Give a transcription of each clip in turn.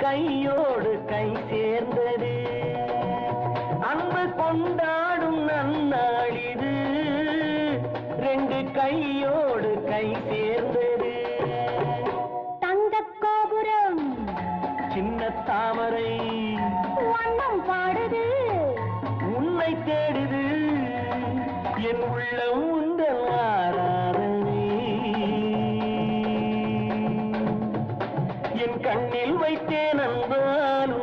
கையோடு கை சேர்ந்தது. அன்பு கொண்டாடும் நன்னாடிது ரெண்டு கையோடு கை சேர்ந்தது. தங்கக் கோபுரம். சின்ன தாமரை. வண்ணம் பாடுது. உன்னை தேடுது. என் உள்ளம் உந்தன் ஆராதனை என் கண்ணில் வைத்தேன் அன்பால்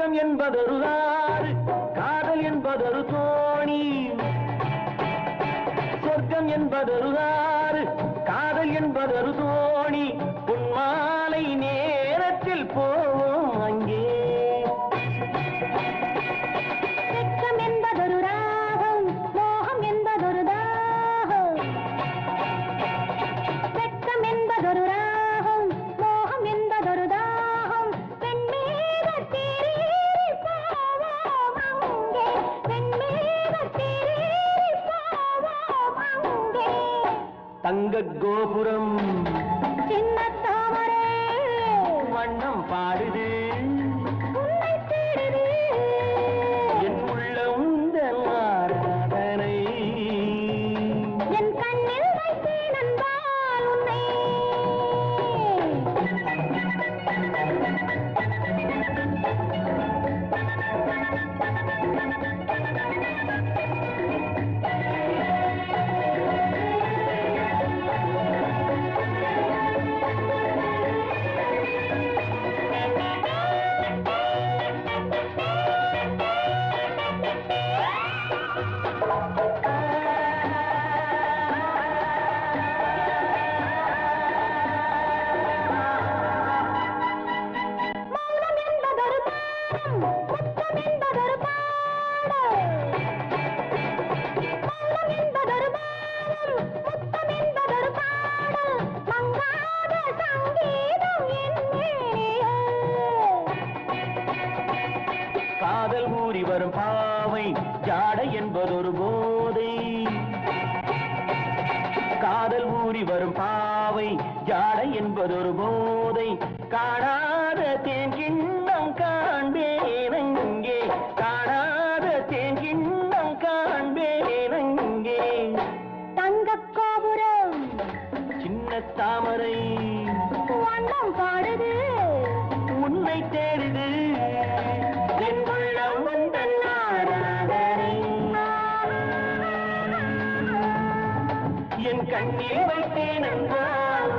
உன்னை என்பதொரு ஆறு காதல் என்பதொரு தோணி. சொர்க்கம் என்பதொரு ஆறு காதல் என்பதொரு தோணி. உன் மாலை நேரத்தில் போ கோபுரம் சின்ன தாமரை வண்ணம் பாடுது. ஊறி வரும் பாவை ஜாடை என்பதொரு போதை. காதல் ஊறி வரும் பாவை ஜாடை என்பதொரு போதை. காணாத தேன் கிண்ணம் காண்பேனங்கே காணாத தேன் கிண்ணம் காண்பேனங்கே. தங்கக் கோபுரம். சின்ன தாமரை. வண்ணம் பாடுது. உன்னை தேடுது. கண்ணில் வைத்தேன் என்றால்